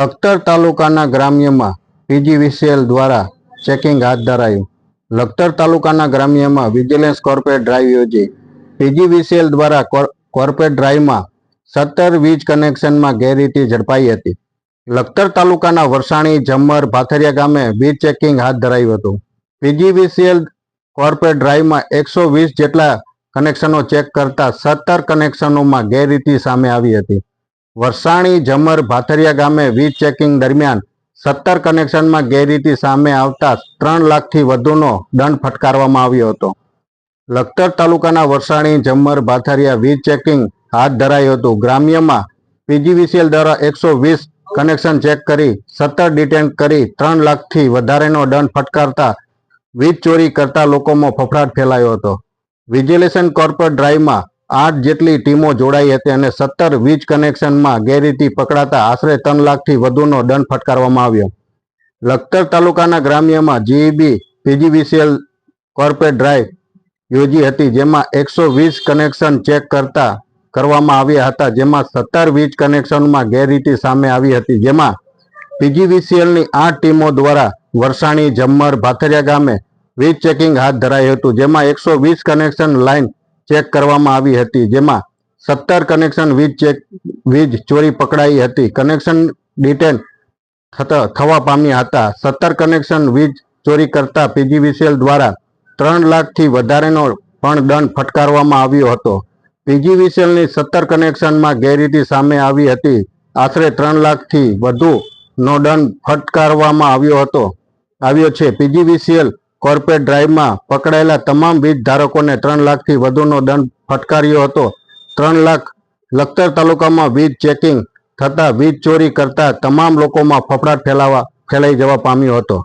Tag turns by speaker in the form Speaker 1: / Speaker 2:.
Speaker 1: લખતર તાલુકાના ગ્રામ્યમાં પીજીવીસીએલ દ્વારા ચેકિંગ હાથ ધરાયું. લખતર તાલુકાના ગ્રામ્યમાં વિજિલન્સ કોર્પોરેટ ડ્રાઈવ યોજી. પીજીવીસીએલ દ્વારા કોર્પોરેટ ડ્રાઈવમાં સત્તર વીજ કનેક્શનમાં ગેરરીતિ ઝડપાઈ હતી. લખતર તાલુકાના વરસાણી જમ્મર ભાથરિયા ગામે વીજ ચેકિંગ હાથ ધરાયું હતું. પીજીવીસીએલ કોર્પોરેટ ડ્રાઈવમાં એકસો વીસ જેટલા કનેક્શનો ચેક કરતા સત્તર કનેક્શનોમાં ગેરરીતિ સામે આવી હતી. વરસાણી જમર ભાથરિયા ગામે વીજ ચેકિંગ દરમિયાન સત્તર કનેક્શનમાં ગેરરીતિ સામે આવતા ત્રણ લાખથી વધુનો દંડ ફટકારવામાં આવ્યો હતો. લખતર તાલુકાના વરસાણી જમર ભાથરિયા વીજ ચેકિંગ હાથ ધરાયું હતું. ગ્રામ્યમાં પીજીવીસીએલ દ્વારા એકસો વીસ કનેક્શન ચેક કરી સત્તર ડિટેન કરી ત્રણ લાખથી વધારેનો દંડ ફટકારતા વીજ ચોરી કરતા લોકોમાં ફફડાટ ફેલાયો હતો. વિજિલેશન કોર્પોરેટ ડ્રાઈવમાં આઠ જેટલી ટીમો જોડાઈ હતી અને સત્તર વીજ કનેક્શનમાં ગેરરીતિ પકડાતા આશરે ત્રણ લાખથી વધુનો દંડ ફટકારવામાં આવ્યો. લખતર તાલુકાના ગ્રામ્યમાં જીઈબી, પીજીવીસીએલ કોર્પોરેટ ડ્રાઈવ યોજી હતી, જેમાં એકસો વીસ કનેક્શન ચેક કરતા કરવામાં આવ્યા હતા, જેમાં સત્તર વીજ કનેક્શનમાં ગેરરીતિ સામે આવી હતી, જેમાં પીજીવીસીએલની આઠ ટીમો દ્વારા વરસાણી, જમ્મર, ભાથરિયા ગામે વીજ ચેકિંગ હાથ ધરાયું હતું, જેમાં એકસો વીસ કનેક્શન લાઇન ચેક કરવામાં આવી હતી, જેમાં સત્તર કનેક્શન વીજ ચેક, વીજ ચોરી પકડાઈ હતી. કનેક્શન ડિટેન થવા પામ્યા હતા. સત્તર કનેક્શન વીજ ચોરી કરતા પીજીવીસીએલ દ્વારા ત્રણ લાખથી વધારેનો પણ દંડ ફટકારવામાં આવ્યો હતો. પીજીવીસીએલની સત્તર કનેક્શનમાં ગેરરીતિ સામે આવી હતી. આશરે ત્રણ લાખથી વધુનો દંડ ફટકારવામાં આવ્યો હતો, આવ્યો છે. પીજીવીસીએલ કોર્પોરેટ ડ્રાઈવમાં પકડાયેલા તમામ વીજ ધારકોને ત્રણ લાખથી વધુનો દંડ ફટકાર્યો હતો. ત્રણ લાખ લખતર તાલુકામાં વીજ ચેકિંગ થતાં વીજ ચોરી કરતા તમામ લોકોમાં ફફડાટ ફેલાવા ફેલાઈ જવા પામ્યો હતો.